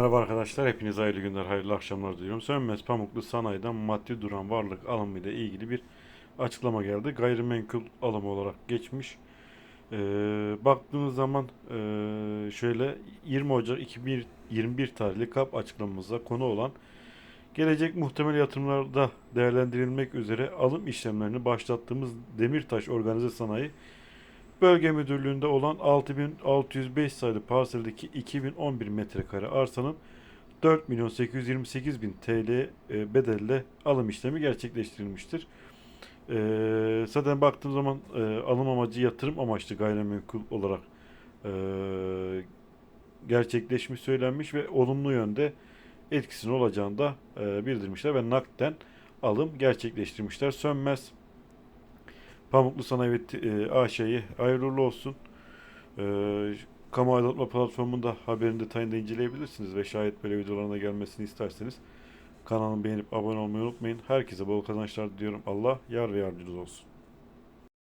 Merhaba arkadaşlar, hepinize hayırlı günler, hayırlı akşamlar diliyorum. Sönmez Pamuklu Sanayi'den maddi duran varlık alımı ile ilgili bir açıklama geldi. Gayrimenkul alımı olarak geçmiş. Ee, baktığınız zaman ee, şöyle 20 Ocak 2021 tarihli KAP açıklamamıza konu olan gelecek muhtemel yatırımlarda değerlendirilmek üzere alım işlemlerini başlattığımız Demirtaş Organize Sanayi Bölge Müdürlüğü'nde olan 6605 sayılı parseldeki 2011 metrekare arsanın 4 milyon 828 bin TL e, bedelle alım işlemi gerçekleştirilmiştir. E, zaten baktığım zaman e, alım amacı yatırım amaçlı gayrimenkul olarak e, gerçekleşmiş söylenmiş ve olumlu yönde etkisinin olacağını da bildirmişler ve nakden alım gerçekleştirmişler. Sönmez Pamuklu Sanayi e, AŞ'ye hayırlı olsun. E, kamu aydınlatma platformunda haberin detayını inceleyebilirsiniz ve şayet böyle videolarına gelmesini isterseniz kanalımı beğenip abone olmayı unutmayın. Herkese bol kazançlar diliyorum. Allah yar ve yardımcınız olsun.